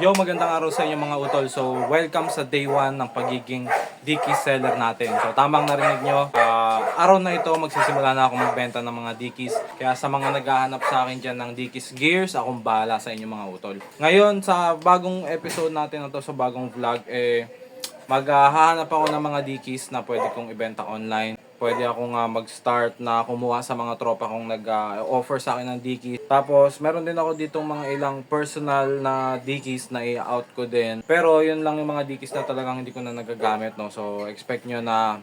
Yo, magandang araw sa inyo mga utol. So, welcome sa day 1 ng pagiging Dickies seller natin. So, tamang narinig nyo, ah, araw na ito magsisimula na ako magbenta ng mga Dickies. Kaya sa mga naghahanap sa akin dyan ng Dickies Gears, akong bahala sa inyo mga utol. Ngayon, sa bagong episode natin na to, sa bagong vlog, eh, maghahanap ako ng mga Dickies na pwede kong ibenta online. Pwede ako nga mag-start na kumuha sa mga tropa kong nag-offer sa akin ng Dickies. Tapos, meron din ako ditong mga ilang personal na Dickies na i-out ko din. Pero, yun lang yung mga Dickies na talagang hindi ko na nagagamit, no? So, expect nyo na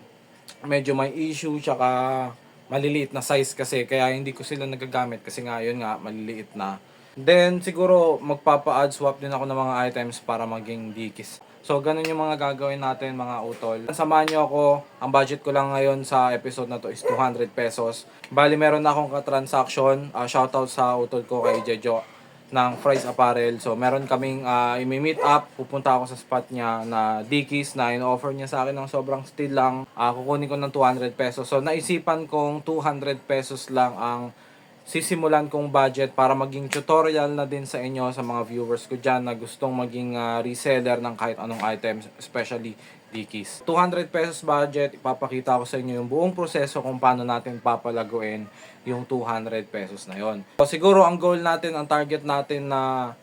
medyo may issue, tsaka maliliit na size kasi. Kaya hindi ko sila nagagamit kasi nga, yun nga, maliliit na. Then, siguro, magpapa-add swap din ako ng mga items para maging Dickies. So, ganun yung mga gagawin natin, mga utol. Samahan nyo ako. Ang budget ko lang ngayon sa episode na to is 200 pesos. Bali, meron na akong ka-transaction. Uh, shoutout sa utol ko kay Jejo ng Fries Apparel. So, meron kaming uh, imi-meet up. Pupunta ako sa spot niya na Dickies na in-offer niya sa akin ng sobrang steal lang. Uh, kukunin ko ng 200 pesos. So, naisipan kong 200 pesos lang ang sisimulan kong budget para maging tutorial na din sa inyo sa mga viewers ko dyan na gustong maging ah, reseller ng kahit anong items, especially Dickies. 200 pesos budget, ipapakita ko sa inyo yung buong proseso kung paano natin papalaguin yung 200 pesos na yon. So, siguro ang goal natin, ang target natin na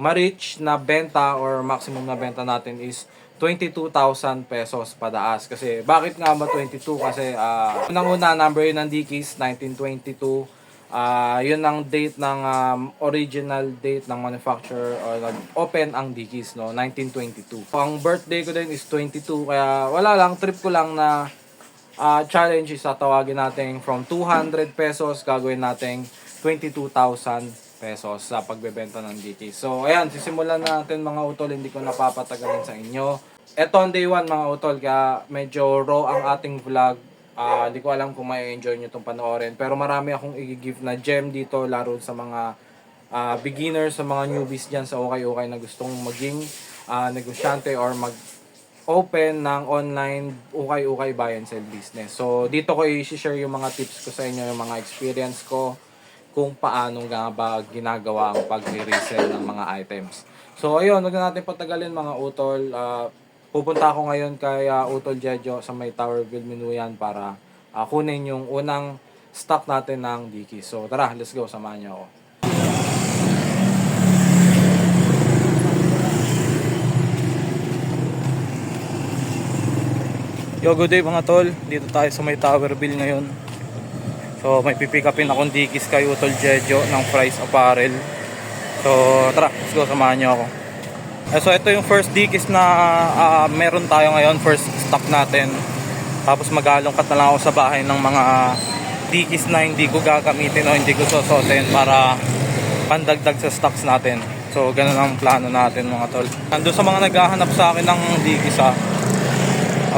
ma-reach na benta or maximum na benta natin is 22,000 pesos padaas. Kasi bakit nga ba 22? Kasi uh, unang-una number yun ng Dickies, 1922. Ah, yun ang date ng um, original date ng manufacturer or nag-open ang Dickies, no? 1922. So, ang birthday ko din is 22, kaya wala lang, trip ko lang na ah, challenge is tatawagin natin from 200 pesos, gagawin natin 22,000 pesos sa pagbebenta ng Dickies. So, ayan, sisimulan na natin mga utol, hindi ko napapatagalin sa inyo. Ito on day 1 mga utol, kaya medyo raw ang ating vlog. Ah, hindi ko alam kung may enjoy nyo itong panoorin. Pero marami akong i-give na gem dito, laro sa mga ah, beginners, sa mga newbies dyan sa okay-okay na gustong maging ah, negosyante or mag open ng online ukay-ukay buy and sell business. So, dito ko i-share yung mga tips ko sa inyo, yung mga experience ko, kung paano nga ba ginagawa ang pag-resell ng mga items. So, ayun, huwag na natin patagalin mga utol. Ah, pupunta ako ngayon kay ah, Utol Jejo sa may Towerville Minuyan para ah, kunin yung unang stock natin ng Dickies. So, tara, let's go. Samahan niyo ako. Yo, good day mga tol. Dito tayo sa may Towerville ngayon. So, may pipick upin akong Dickies kay Utol Jejo ng Fries Apparel. So, tara, let's go. Samahan niyo ako. Eh, so, ito yung first Dickies na ah, meron tayo ngayon. First stock natin. Tapos magalungkat na lang ako sa bahay ng mga Dickies na hindi ko gagamitin o hindi ko sosotin para pandagdag sa stocks natin. So, ganun ang plano natin mga tol. Nandun sa mga naghahanap sa akin ng Dickies ha.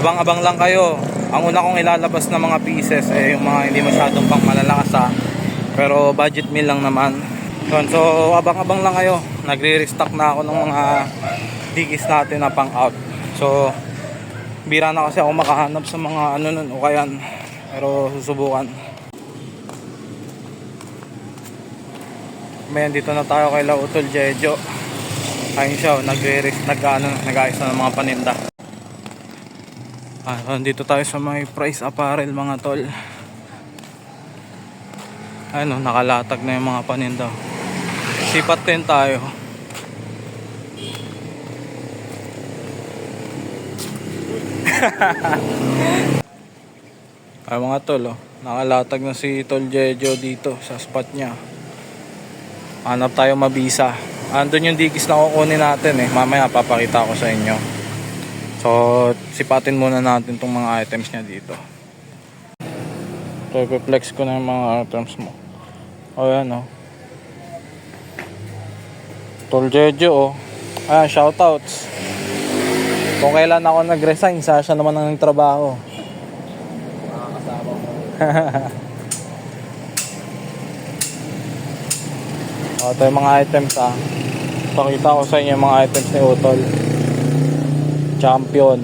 Abang-abang lang kayo. Ang una kong ilalabas na mga pieces eh yung mga hindi masyadong pang malalakas ha. Pero budget meal lang naman. Yun, so abang-abang lang kayo. Nagre-restock na ako ng mga digis natin na pang out. So bira na kasi ako makahanap sa mga ano nun o kaya pero susubukan. Mayan dito na tayo kay Lautol Jejo. Ayun siya, oh, nagre-rest, nag, ano, nag-ayos na ng mga paninda. Ah, dito tayo sa may price apparel mga tol. Ano, nakalatag na yung mga paninda. Sipat din tayo. Ay mga tol, oh. nakalatag na si Tol Jejo dito sa spot niya. Hanap tayo mabisa. Andun yung digis na kukunin natin eh. Mamaya papakita ko sa inyo. So, sipatin muna natin tong mga items niya dito. So, flex ko na yung mga items mo. O, yan, o. Tol Jejo, o. Ayan, shoutouts. Kung kailan ako nag-resign, sa siya naman ang trabaho. Makakasama mo. O, ito yung mga items, ah. Pakita ko sa inyo yung mga items ni Utol. Champion.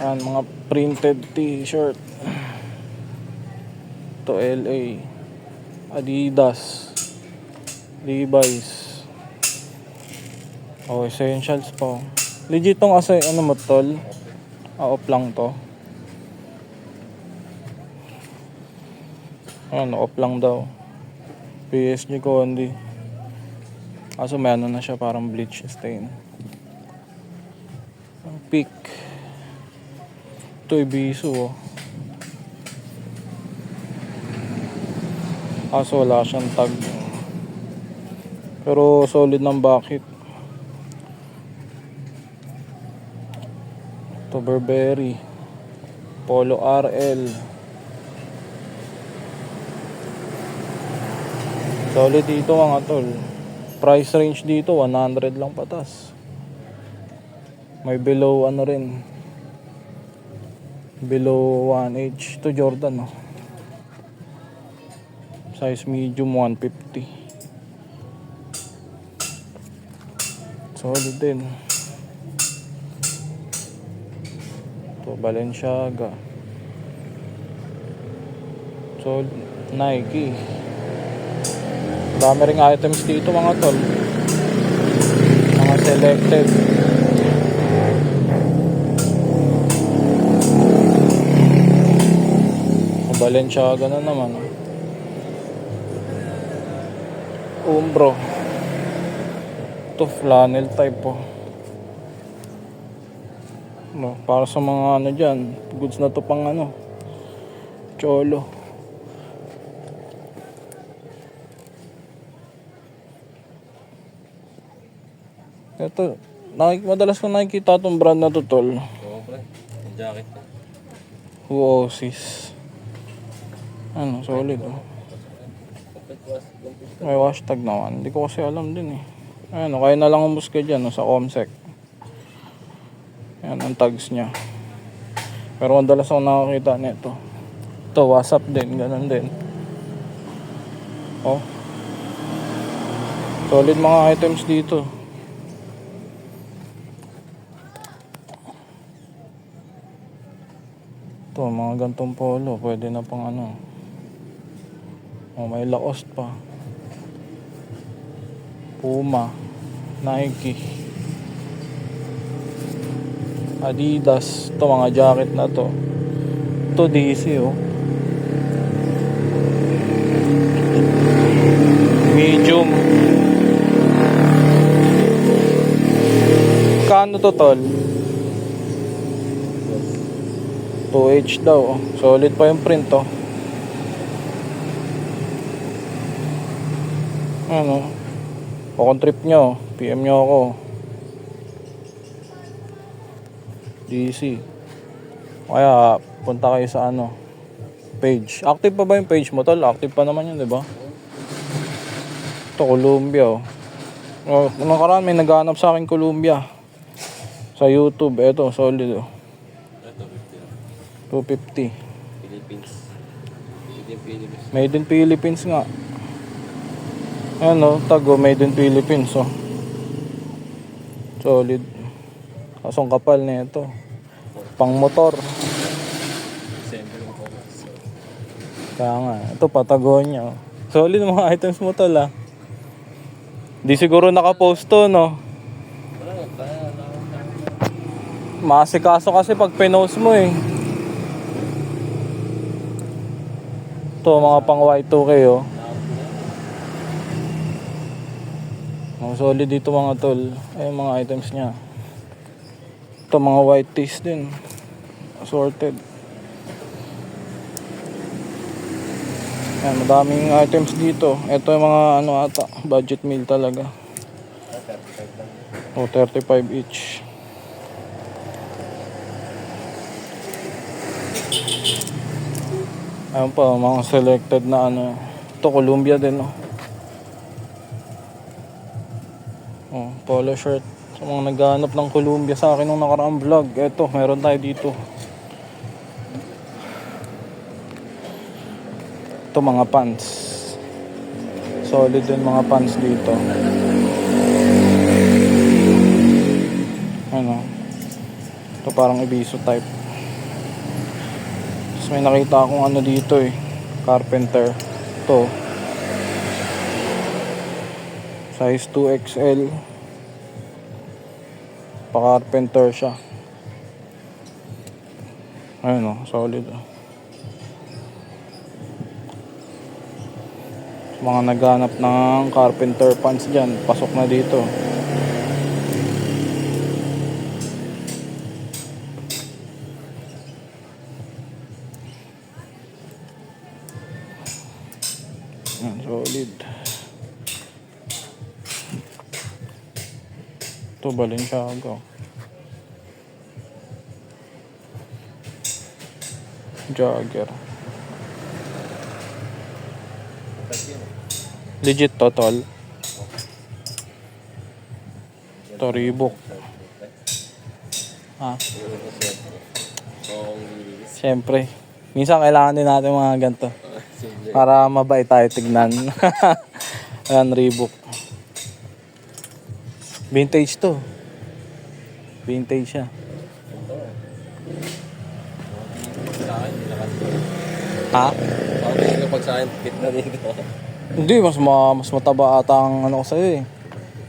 Ayan, mga printed t-shirt. To LA. Adidas. Levi's. Oh, essentials po. Legit tong kasi ano mo tol? Off lang to. Ano, off lang daw. PSG ko hindi. Kaso may ano na siya parang bleach stain. Ang peak. Ito ibiso oh. Kaso wala siyang tag. Pero solid ng bakit. Ito Burberry. Polo RL. Solid dito mga tol. Price range dito 100 lang patas. May below ano rin. Below 1H. Ito Jordan oh. Size medium 150. Solid din. Ito Balenciaga. Solid. Nike. Dami ring items dito mga tol. Mga selected. Balenciaga na naman. Umbro. Ito flannel type po. No, para sa mga ano dyan, goods na to pang ano, cholo. Ito, nakik madalas ko nakikita itong brand na to, tol. Oo, pre. Yung jacket ko. Huosis. Ano, solid oh. May hashtag naman. Hindi ko kasi alam din eh. Ano, kaya na lang umus ka dyan no, sa Comsec. Yan ang tags niya. Pero madalas ako nakakita nito. Ito, WhatsApp din. Ganun din. Oh. Solid mga items dito. Ito, mga gantong polo. Pwede na pang ano. Oh, may Lacoste pa. Puma, Nike, Adidas, to mga jacket na to. To DC oh. Medium. Kano to tol? 2H daw. oh. Solid pa yung print oh. Ano? O kung trip nyo, PM nyo ako. DC. Kaya punta kayo sa ano, page. Active pa ba yung page mo tol? Active pa naman yun, di ba? Ito, Columbia oh. Oh, nakaraan may naghanap sa akin Columbia. Sa YouTube, eto, solid oh. Ito, 50 lang. 250. Philippines. Made in Philippines. Made in Philippines nga. Ano, tago made in Philippines oh. Solid. Kasong kapal na ito. Pang motor. Kaya nga, ito Patagonia. oh. Solid mga items mo tol ah. Di siguro nakapost to no. Masikaso kasi pag pinost mo eh. Ito mga pang Y2K oh. Solid dito mga tol. Ay mga items niya. Ito mga white tees din. Assorted. Yan, madaming items dito. Ito yung mga ano ata, budget meal talaga. O, 35 each. Ayun pa, mga selected na ano. Ito, Columbia din, oh. Polo shirt. Sa mga naghahanap ng Columbia sa akin nung nakaraang vlog. Eto, meron tayo dito. Ito, mga pants. Solid din mga pants dito. Ano? Ito parang ibiso type. Tapos may nakita akong ano dito eh. Carpenter. Ito. Size 2XL. Pa-carpenter siya. Ayun oh, solid oh. Mga naghanap ng carpenter pants dyan, pasok na dito. Yan, solid. Ito, Balenciaga. Jagger. Legit to, tol. Ito, Reebok. Ha? Siyempre. Minsan kailangan din natin mga ganito. Para mabait tayo tignan. Ayan, Reebok. Vintage to. Vintage siya. Sa akin. Ha? Parang hindi kapag sa akin, hit na dito. Hindi, mas, ma mas mataba ata ang ano ko sa'yo eh.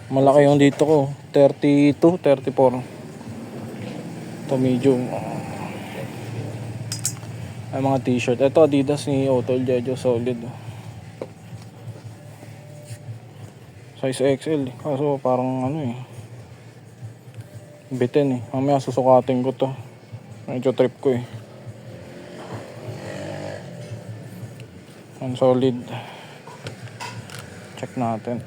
Malaki yung dito ko. 32, 34. Ito medium. Ay mga t-shirt. Ito Adidas ni Otol Jejo Solid. Size XL. Kaso parang ano eh. Bitin eh. Mamaya susukatin ko to. Medyo trip ko eh. Ang solid. Check natin.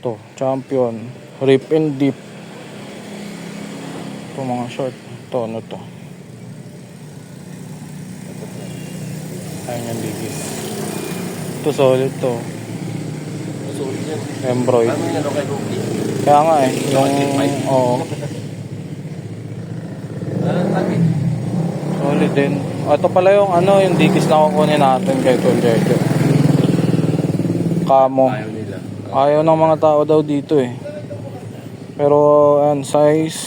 To, champion. Rip and dip. Ito mga short. Ito, ano to? Ayun yung digis. Ito solid to. Sulit yan. Embroid. Ano ano kay Cookie? Kaya nga eh. Yung, oo. Solid din. O, ito pala yung ano, yung digis na kukunin natin kay Tol Jejo. Kamo. Ayaw nila. Ayaw ng mga tao daw dito eh. Pero ayan, size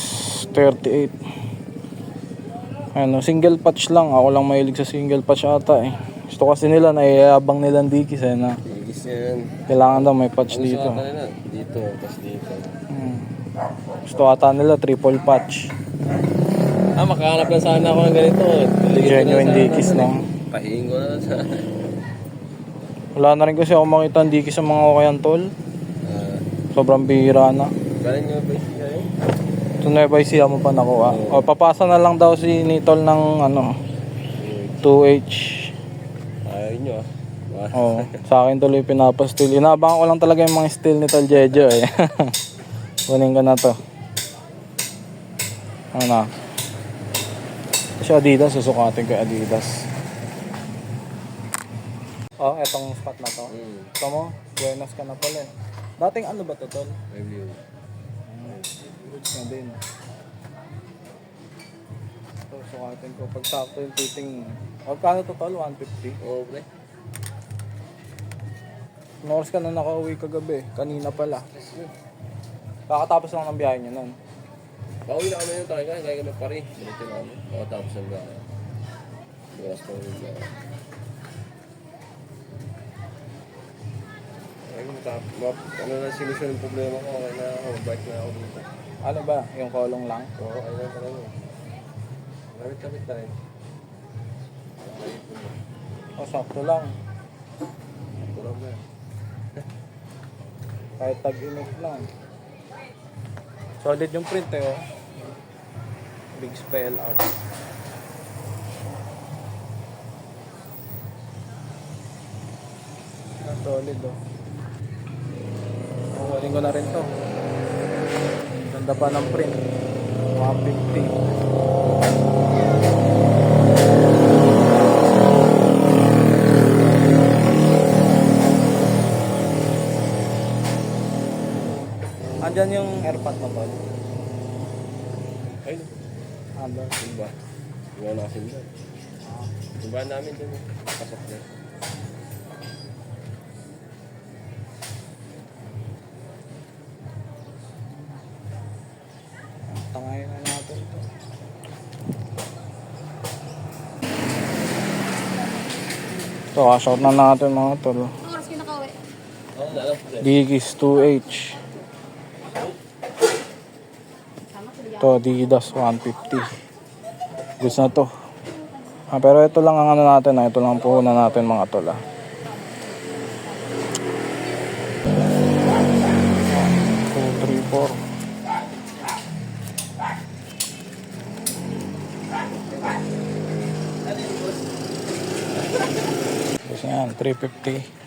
38. Ano, single patch lang. Ako lang mahilig sa single patch ata eh. Gusto kasi nila, naiayabang nilang dikis eh na Tigis yan. kailangan daw may patch Ano dito. sa kanila? Dito, tapos dito. Hmm. Gusto ata nila triple patch. Ah, makahanap lang sana ako ng ganito. Ligit ko na Genuine sana dikis ng- lang. Pahihin ko na lang sana. Wala na rin kasi ako makita ang dikis sa mga okayan tol. Ah, Sobrang bihira na. galing nyo ba yung kayo? Ito na ba siya mo pa nakuha? O papasa na lang daw si Nitol ng ano 2H. Ah, Oh, sa akin tuloy pinapastil. Inabangan ko lang talaga yung mga steel ni Tol Jejo eh. Kunin ko na to. Ano na? Si Adidas, susukatin ko Adidas. Oh, etong spot na to. Hmm, Ito mo, buenas ka na pala eh. Dating ano ba to, Tol? review. Goods na din. Ito, sukatin ko. Pag sakto yung fitting. Magkano to, Tol? 150? Oo, pre. Anong oras ka na nakauwi kagabi? Kanina pala. Kakatapos lang ng biyahe niyo nun. Pauwi na kami yung talaga. Kaya kami pari. Dito na kami. Pagkatapos ng gaya. Bukas pa tap, map, ano na solusyon yung problema ko. Okay na ako. Bike na ako dito. Ano ba? Yung kolong lang? Oo, okay na talaga. Kapit-kapit na rin. Okay, ito na. O, sakto lang. Ito lang ba? Kahit tag-init lang. Solid yung print eh, oh. Big spell out. Solid oh. Kukunin ko na rin to. Ganda pa ng print. 150. Andyan yung airpot mo tol. Ay, Andyan. simba. Iwan na kasi doon. Simbahan namin doon. Pasok na. Tangayin na natin to. Ito, cash out na natin mga tol. Oras kayo nakauwi? Oo, nalang po. Dickies 2H. Ito, Adidas 150. Goods na to. Ah, pero ito lang ang ano natin, ah. ito lang ang puhunan natin mga tol. Ah. Yan, 350.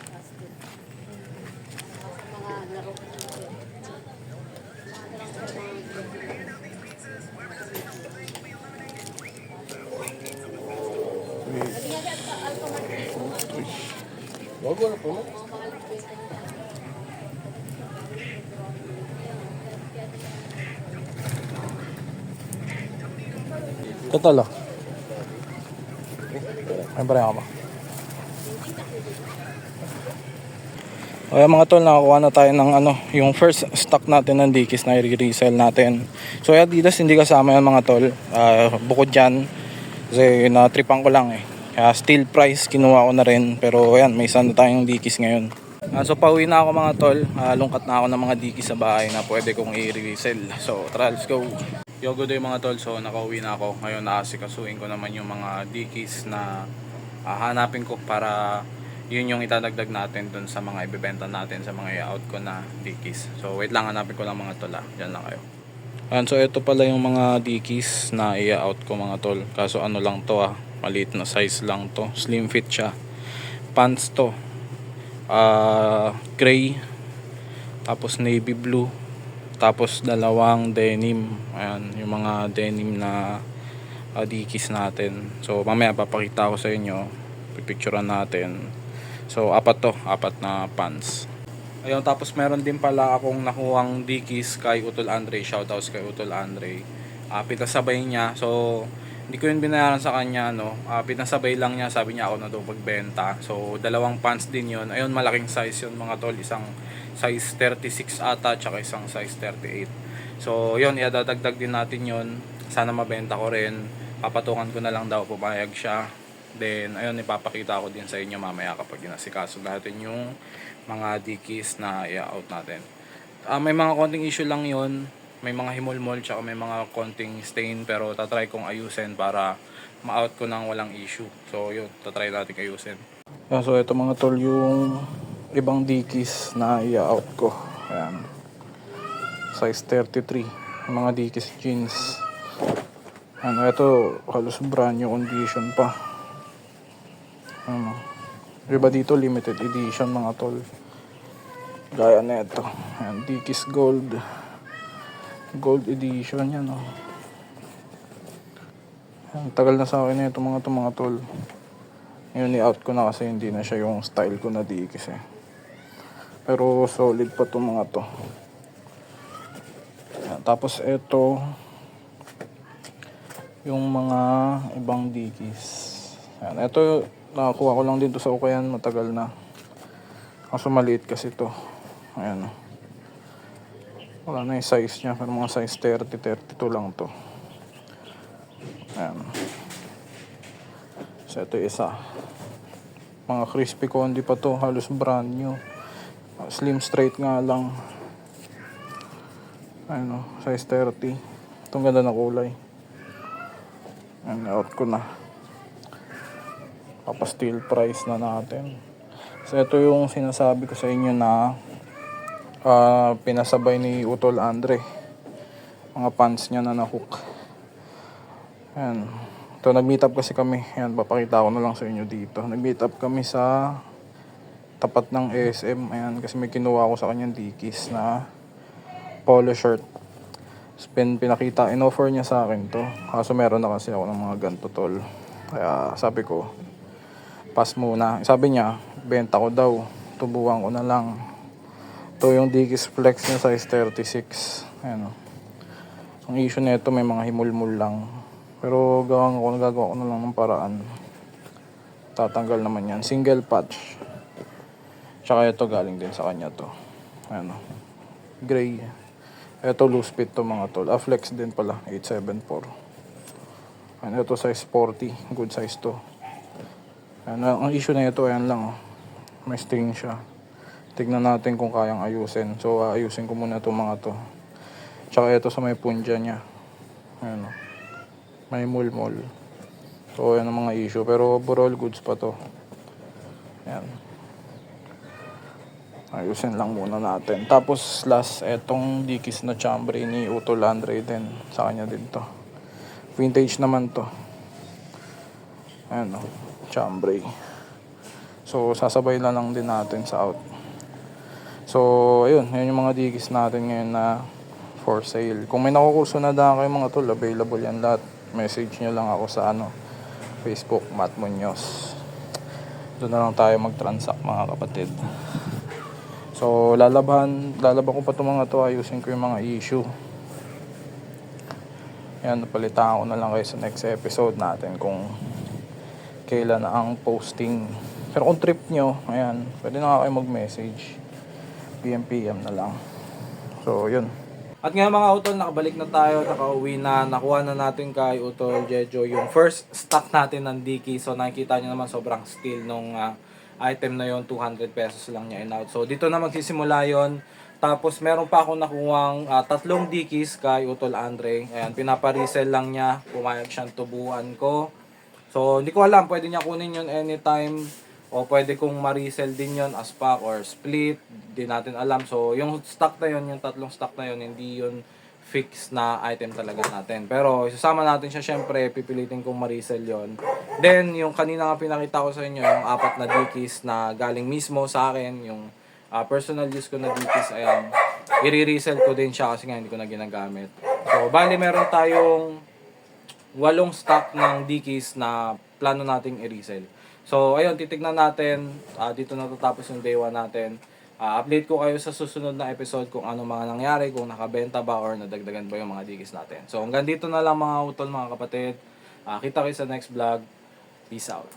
Wag wala po no? Total ah. Ay, pare ako ba? Kaya mga tol, nakakuha na tayo ng ano, yung first stock natin ng Dickies na i-resell natin. So Adidas hindi kasama yan mga tol. Ah, bukod dyan, kasi na-tripan ko lang eh. Kaya still price kinuha ko na rin. Pero ayan, may isa na tayong Dickies ngayon. Ah, so pauwi na ako mga tol. Ah, lungkat na ako ng mga Dickies sa bahay na pwede kong i-resell. So tara, let's go. Yo, good day mga tol. So nakauwi na ako. Ngayon naasikasuin ko naman yung mga Dickies na ah, hanapin ko para yun yung itadagdag natin dun sa mga ibebenta natin sa mga i-out ko na Dickies. So wait lang, hanapin ko lang mga tol ah. Diyan lang kayo. Ayan, so ito pala yung mga Dickies na i-out ko mga tol. Kaso ano lang to ah, maliit na size lang to. Slim fit siya. Pants to. Ah, gray. Tapos navy blue. Tapos dalawang denim. Ayan, yung mga denim na uh, Dickies natin. So mamaya papakita ko sa inyo. Pipicturean natin. So apat to, apat na pants. Ayun, tapos meron din pala akong nakuhang Dickies kay Utol Andre. Shoutouts kay Utol Andre. Ah, pinasabay niya. So, hindi ko yun binayaran sa kanya, no. Ah, pinasabay lang niya, sabi niya ako na daw pagbenta. So, dalawang pants din yun. Ayun, malaking size yun mga tol. Isang size 36 ata, tsaka isang size 38. So, yun, iadadagdag din natin yun. Sana mabenta ko rin. Papatukan ko na lang daw, pumayag siya. Then, ayun, ipapakita ko din sa inyo mamaya kapag inasikaso natin yung mga dickies na i-out natin. Ah, may mga konting issue lang yon may mga himulmol tsaka may mga konting stain pero tatry kong ayusin para ma-out ko nang walang issue. So yun, tatry natin ayusin. Yeah, so ito mga tol yung ibang dickies na i-out ko. Ayan. Size 33. Yung mga dickies jeans. Ano, ito halos brand new condition pa. Ano. Iba dito limited edition mga tol. Gaya na ito. Ayan, Dickies Gold. Gold edition yan oh. Ayan, tagal na sa akin na ito mga to mga tol. Ngayon i-out ko na kasi hindi na siya yung style ko na Dickies eh. Pero solid pa to mga to. Tapos ito yung mga ibang Dickies. Ayan, ito nakakuha ko lang din to sa Ukayan matagal na. Kaso maliit kasi to. Ayan. Wala na yung size niya. Pero mga size 30, 32 lang to. Ayan. So ito isa. Mga crispy condi pa to. Halos brand new. Slim straight nga lang. Ayan o. Size 30. Itong ganda na kulay. Ayan, out ko na. Papastill price na natin. So ito yung sinasabi ko sa inyo na ah, pinasabay ni Utol Andre. Mga pants niya na na-hook. Ayan. Ito, nag-meet up kasi kami. Ayan, papakita ko na lang sa inyo dito. Nag-meet up kami sa tapat ng ASM. Ayan, kasi may kinuha ko sa kanyang Dickies na polo shirt. Pin, pinakita, in-offer niya sa akin to. Kaso meron na kasi ako ng mga ganito tol. Kaya sabi ko, pass muna. Sabi niya, benta ko daw. Tubuan ko na lang. Ito yung Dickies Flex niya size 36. Ayan o. Ang issue nito may mga himulmul lang. Pero gawang ko, nagagawa ko na lang ng paraan. Tatanggal naman yan. Single patch. Tsaka ito galing din sa kanya to. Ayan o. Gray. Ito loose fit to mga tol. Ah, flex din pala. 874. Ayan, ito size 40. Good size to. Ayan, ang issue na ito, ayan lang oh. May stain siya. Tignan natin kung kayang ayusin. So, ayusin ko muna itong mga to. Tsaka ito sa may punja niya. Ayan o. May mulmol. So, yan ang mga issue. Pero overall, goods pa to. Ayan. Ayusin lang muna natin. Tapos, last, etong dikis na chambre ni Utol Andre din. Sa kanya din to. Vintage naman to. Ayan o. Chambre. So, sasabay na lang din natin sa out. So, ayun. Yan yung mga digis natin ngayon na for sale. Kung may nakukurso na daan kayo mga tol, available yan lahat. Message nyo lang ako sa ano, Facebook, Matt Munoz. Doon na lang tayo mag-transact mga kapatid. So, lalaban, lalaban ko pa itong mga to. Ayusin ko yung mga issue. Yan, napalitan ko na lang kayo sa next episode natin kung kailan na ang posting. Pero kung trip nyo, ayan, pwede na kayo mag-message. PM PM na lang. So, yun. At ngayon mga utol, nakabalik na tayo, nakauwi na, nakuha na natin kay Utol Jejo yung first stock natin ng Diki. So nakikita nyo naman sobrang steal nung ah, item na yon 200 pesos lang niya in-out. So dito na magsisimula yon Tapos meron pa ako nakuhang ah, tatlong Dikis kay Utol Andre. Ayan, pinapa-resell lang niya. Pumayag siyang tubuan ko. So hindi ko alam, pwede niya kunin yon anytime. O pwede kong ma-resell din yon as pack or split. Di natin alam. So yung stock na yon, yung tatlong stock na yon, hindi yon fix na item talaga natin. Pero isasama natin siya syempre, pipilitin kong ma-resell yon. Then yung kanina nga pinakita ko sa inyo, yung apat na dikis na galing mismo sa akin, yung ah, personal use ko na dikis, ayan, i-resell ko din siya kasi nga hindi ko na ginagamit. So bali meron tayong walong stock ng dikis na plano nating i-resell. So, ayun, titignan natin. Ah, dito natatapos yung day 1 natin. Ah, update ko kayo sa susunod na episode kung ano mga nangyari, kung nakabenta ba or nadagdagan ba yung mga dikis natin. So, hanggang dito na lang mga utol, mga kapatid. Ah, kita kayo sa next vlog. Peace out.